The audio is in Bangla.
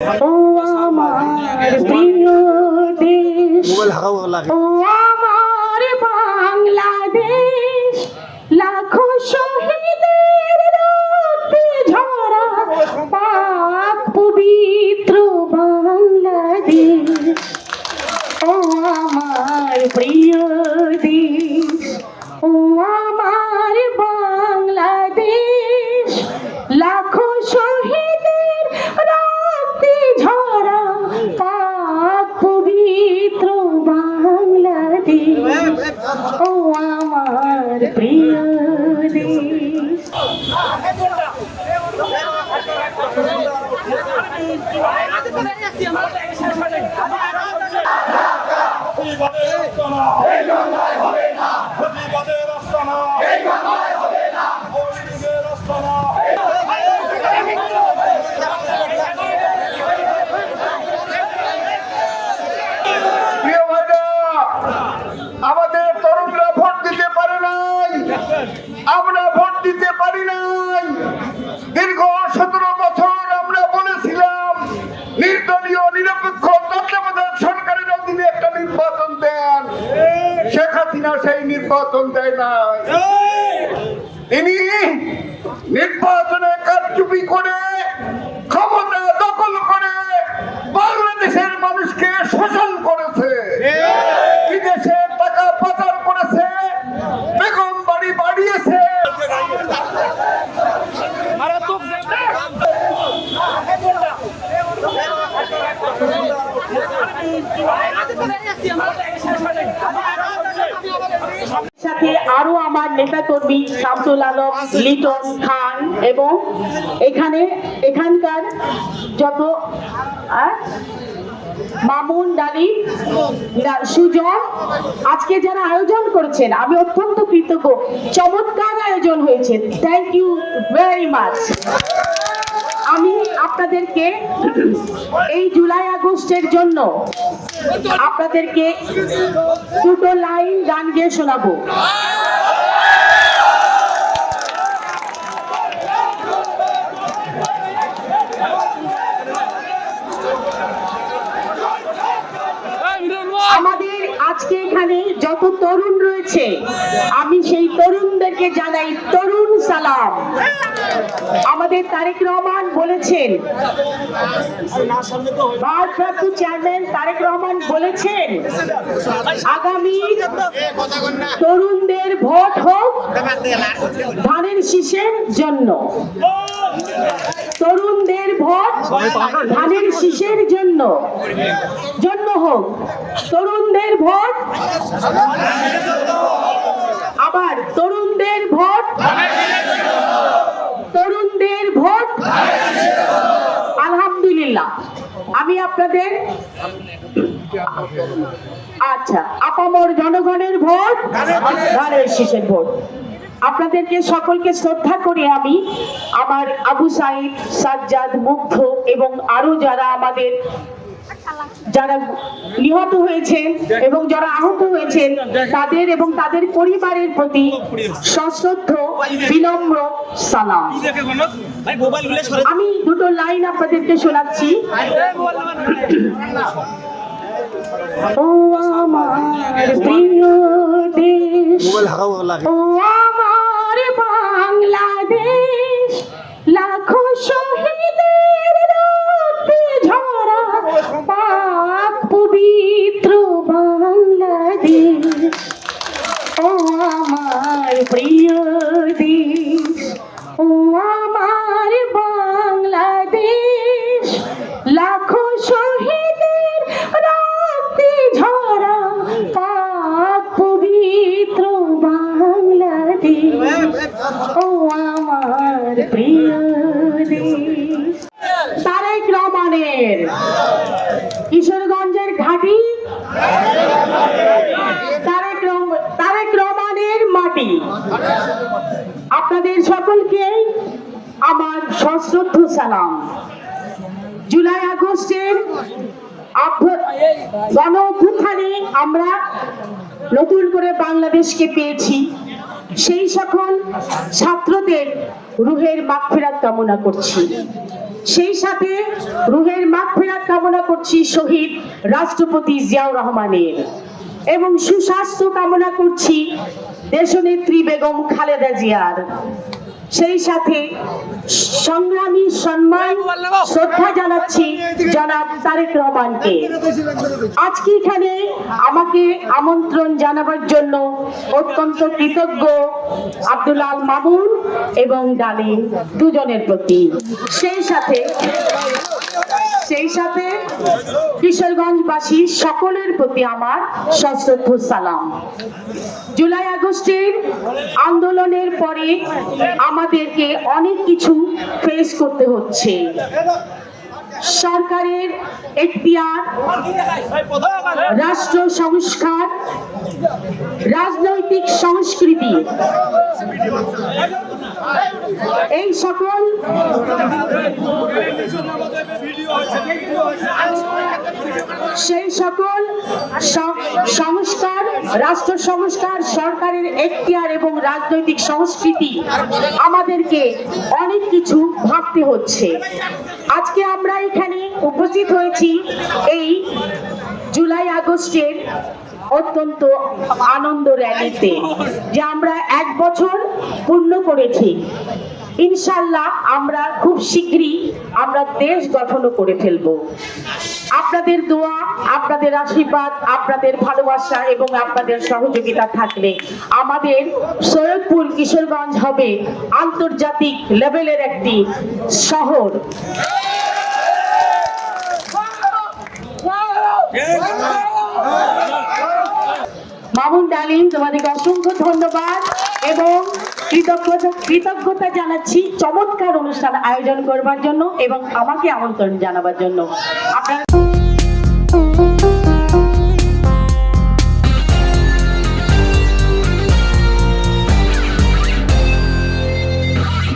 ও আমার প্রিয় দেশ মোবাইল হাঁকাও লাগে। ও আমার বাংলাদেশ লাখো শহীদের সেই দেয় করে ক্ষমতা দখল করে বাংলাদেশের মানুষকে শোষণ করেছে আরও আমার নেতা কর্মী শামসুল আলম, লিটন খান এবং এখানে এখানকার যত মামুন ডালি সুজন, আজকে যারা আয়োজন করেছেন, আমি অত্যন্ত কৃতজ্ঞ। চমৎকার আয়োজন হয়েছে। থ্যাংক ইউ ভেরি মাচ আমি আপনাদেরকে এই জুলাই আগস্টের জন্য আপনাদেরকে দুটো লাইন গান গিয়ে শোনাবো আমাদের আজকে এখানে যত তরুণ রয়েছে? আমি সেই তরুণদেরকে জানাই তরুণ সালাম। আমাদের তারেক রহমান বলেছেন চেয়ারম্যান তারেক রহমান বলেছেন, আগামী তরুণদের ভোট হোক ধানের শীষের জন্য। তরুণদের ধানের শীষের জন্য। জন্য হোক। তরুণদের ভোট। আবার তরুণদের ভোট। তরুণদের ভোট। আলহামদুলিল্লাহ। আমি আপনাদের আচ্ছা আপামর জনগণের ভোট, ধানের শীষের ভোট। আপনাদেরকে সকলকে শ্রদ্ধা করে আমি আমার আবু সাইদ, সাজ্জাদ, মুগ্ধ এবং আরও যারা আমাদের যারা নিহত হয়েছেন এবং যারা আহত হয়েছেন, তাদের এবং তাদের পরিবারের প্রতি সশ্রদ্ধ, বিনম্র সালাম। আমি দুটো লাইন আপনাদেরকে শোনাচ্ছি। ও আমার প্রিয় দেশ, ও লাখো রহমানের কিশোরগঞ্জের ঘাটি, তারেক রহমান তারেক রহমানের মাটি। আপনাদের সকলকে আমার সশ্রদ্ধ সালাম। জুলাই আগস্টের গণ আমরা নতুন করে বাংলাদেশকে পেয়েছি। সেই সকল ছাত্রদের রুহের মাগফিরাত কামনা করছি। সেই সাথে রুহের মাগফিরাত কামনা করছি শহীদ রাষ্ট্রপতি জিয়াউর রহমানের। এবং সুস্বাস্থ্য কামনা করছি দেশনেত্রী বেগম খালেদা জিয়ার। সেই সাথে সংগ্রামী সম্মান, শ্রদ্ধা জানাচ্ছি জনাব তারেক রহমানকে। আজকে এখানে আমাকে আমন্ত্রণ জানাবার জন্য অত্যন্ত কৃতজ্ঞ আব্দুল আল মামুন এবং ডালিম দুজনের প্রতি। সেই সাথে সেই সাথে কিশোরগঞ্জবাসী সকলের প্রতি আমার সশ্রদ্ধ সালাম। জুলাই আগস্টের আন্দোলনের পরে আমাদেরকে অনেক কিছু ফেস করতে হচ্ছে। সরকারের এখতিয়ার রাষ্ট্র সংস্কার রাজনৈতিক সংস্কৃতি। এই সকল সেই সকল সংস্কার, রাষ্ট্র সংস্কার, সরকারের এখতিয়ার এবং রাজনৈতিক সংস্কৃতি আমাদেরকে অনেক কিছু ভাবতে হচ্ছে। আজকে আমরা এখানে উপস্থিত হয়েছি এই জুলাই আগস্টের অত্যন্ত আনন্দ র্যালিতে, যে আমরা এক বছর পূর্ণ করেছি। ইনশাল্লাহ আমরা খুব শীঘ্রই আমরা দেশ গঠনও করে ফেলব। আপনাদের দোয়া, আপনাদের আশীর্বাদ, আপনাদের ভালোবাসা এবং আপনাদের সহযোগিতা থাকলে আমাদের সৈয়দপুর কিশোরগঞ্জ হবে আন্তর্জাতিক লেভেলের একটি শহর। মামুন ডালিম, তোমাদেরকে অসংখ্য ধন্যবাদ এবং কৃতজ্ঞতা কৃতজ্ঞতা জানাচ্ছি চমৎকার অনুষ্ঠান আয়োজন করবার জন্য এবং আমাকে আমন্ত্রণ জানাবার জন্য। আপনারা